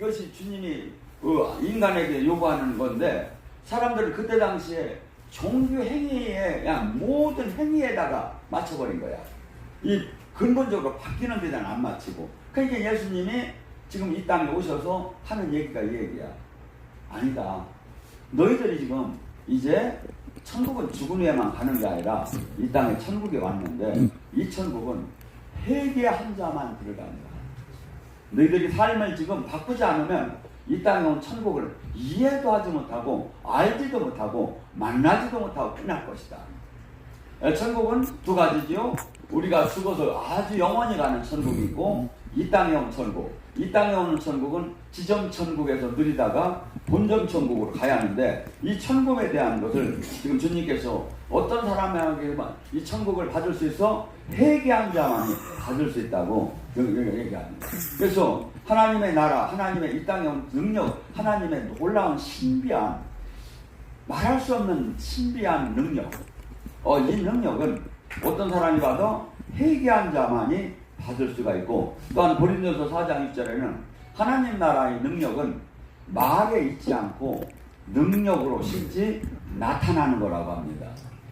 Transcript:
이것이 주님이 어, 인간에게 요구하는 건데 사람들은 그때 당시에 종교 행위에 그냥 모든 행위에다가 맞춰버린 거야. 이 근본적으로 바뀌는 데는 안 맞추고. 그러니까 예수님이 지금 이 땅에 오셔서 하는 얘기가 이 얘기야. 아니다. 너희들이 지금 이제 천국은 죽은 후에만 가는 게 아니라 이 땅에 천국에 왔는데 이 천국은 회개 한 자만 들어간다. 너희들이 삶을 지금 바꾸지 않으면 이 땅에 온 천국을 이해도 하지 못하고 알지도 못하고 만나지도 못하고 끝날 것이다. 에, 천국은 두 가지지요. 우리가 죽어서 아주 영원히 가는 천국이 있고 이 땅에 온 천국. 이 땅에 오는 천국은 지점 천국에서 누리다가 본점 천국으로 가야 하는데 이 천국에 대한 것을 지금 주님께서 어떤 사람에게만 이 천국을 받을 수 있어 회개한 자만이 받을 수 있다고 얘기합니다. 그래서 하나님의 나라, 하나님의 이 땅에 온 능력, 하나님의 놀라운 신비한 말할 수 없는 신비한 능력. 어, 이 능력은 어떤 사람이 봐도 회개한 자만이 받을 수가 있고 또한 고린도서 4장 1절에는 하나님 나라의 능력은 말에 있지 않고 능력으로 실제 나타나는 거라고 합니다.